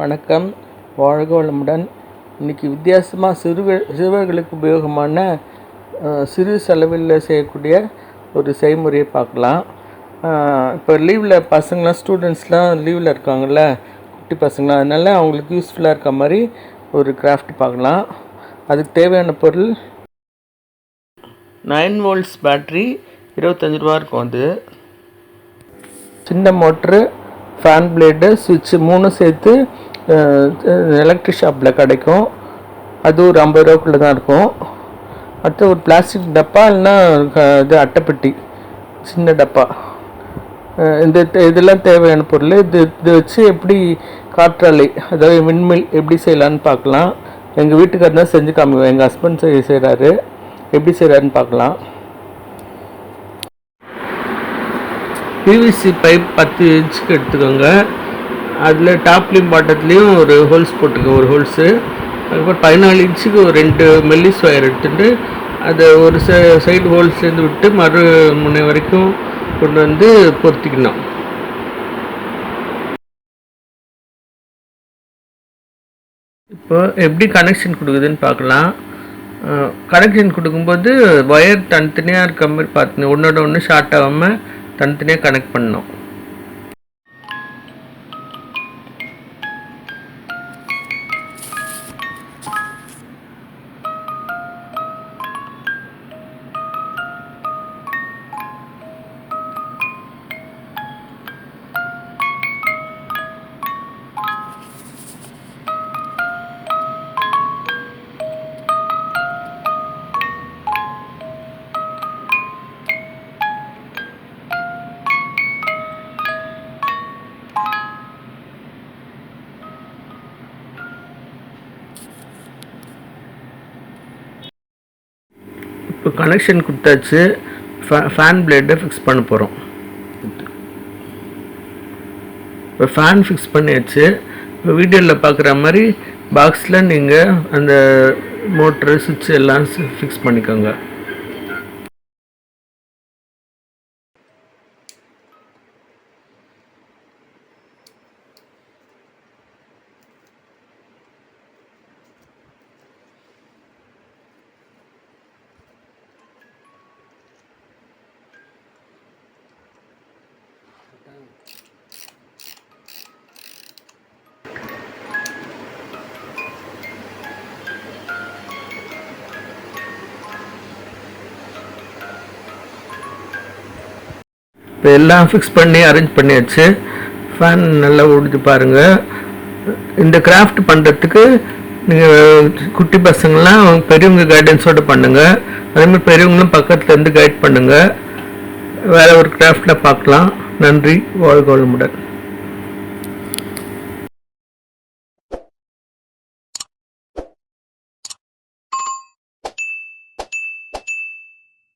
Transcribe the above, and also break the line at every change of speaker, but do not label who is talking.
வணக்கம். வாழ்க வளமுடன் இன்றைக்கி வித்தியாசமாக சிறுவர் சிறுவர்களுக்கு உபயோகமான சிறு செலவில் செய்யக்கூடிய ஒரு செய்முறையை பார்க்கலாம். இப்போ லீவில் பசங்களாம் ஸ்டூடெண்ட்ஸ்லாம் லீவில் இருக்காங்கல்ல குட்டி பசங்களாம் அதனால் அவங்களுக்கு யூஸ்ஃபுல்லாக இருக்க மாதிரி ஒரு கிராஃப்ட் பார்க்கலாம். அதுக்கு தேவையான பொருள் நைன் வோல்ட்ஸ் பேட்ரி இருபத்தஞ்சி ரூபா இருக்கும் அது. சின்ன மோட்ரு ஃபேன் பிளேடு சுவிட்சு மூணும் சேர்த்து எலக்ட்ரிக் ஷாப்பில் கிடைக்கும். அது ஒரு ஐம்பது ரூபாக்குள்ளே தான் இருக்கும். அடுத்து ஒரு பிளாஸ்டிக் டப்பா இல்லைன்னா இது அட்டைப்பெட்டி சின்ன டப்பா. இந்த தே- இதெல்லாம் தேவையான பொருள். இது இது வச்சு எப்படி காற்றாலை அதாவது விண்மில் எப்படி செய்யலான்னு பார்க்கலாம். எங்கள் வீட்டுக்காரர் தான் செஞ்சு காமிக்குவேன் எங்கள் ஹஸ்பண்ட் செய்ய செய்கிறாரு எப்படி செய்கிறாருன்னு பார்க்கலாம். பிவிசி பைப் பத்து இன்ச்சுக்கு எடுத்துக்கோங்க. அதில் டாப்லேயும் பாட்டத்துலேயும் ஒரு ஹோல்ஸ் போட்டுக்கோங்க ஒரு ஹோல்ஸு அதுக்கப்புறம் பதினாலு இன்ச்சுக்கு ஒரு ரெண்டு மெல்லிஸ் ஒயர் எடுத்துட்டு அதை ஒரு சைடு ஹோல்ஸ்லேருந்து விட்டு மறு முனை வரைக்கும் கொண்டு வந்து பொருத்திக்கணும். இப்போ எப்படி கனெக்ஷன் கொடுக்குதுன்னு பார்க்கலாம். கனெக்ஷன் கொடுக்கும்போது ஒயர் தனித்தனியாக இருக்க மாதிரி பார்த்துங்க ஒன்றோட ஒன்று ஷார்ட் ஆகாமல் தனித்தனியாக கனெக்ட் பண்ணோம் இப்போ கனெக்ஷன் கொடுத்தாச்சு ஃபேன் பிளேட்டை ஃபிக்ஸ் பண்ண போகிறோம் இப்போ ஃபேன் ஃபிக்ஸ் பண்ணியாச்சு. இப்போ வீடியோவில் பார்க்குற மாதிரி பாக்ஸில் நீங்கள் அந்த மோட்ரு சுவிட்ச் எல்லாம் ஃபிக்ஸ் பண்ணிக்கோங்க. இப்போ எல்லாம் ஃபிக்ஸ் பண்ணி அரேஞ்ச் பண்ணியாச்சு. ஃபேன் நல்லா ஓடிச்சு பாருங்கள் இந்த கிராஃப்ட் பண்ணுறதுக்கு நீங்கள் குட்டி பசங்களாம் பெரியவங்க கைடன்ஸோடு பண்ணுங்கள் அதேமாதிரி பெரியவங்களும் பக்கத்துலேருந்து கைட் பண்ணுங்கள் வேறு ஒரு கிராஃப்டில் பார்க்கலாம். நன்றி. வாழ்க வளமுடன்.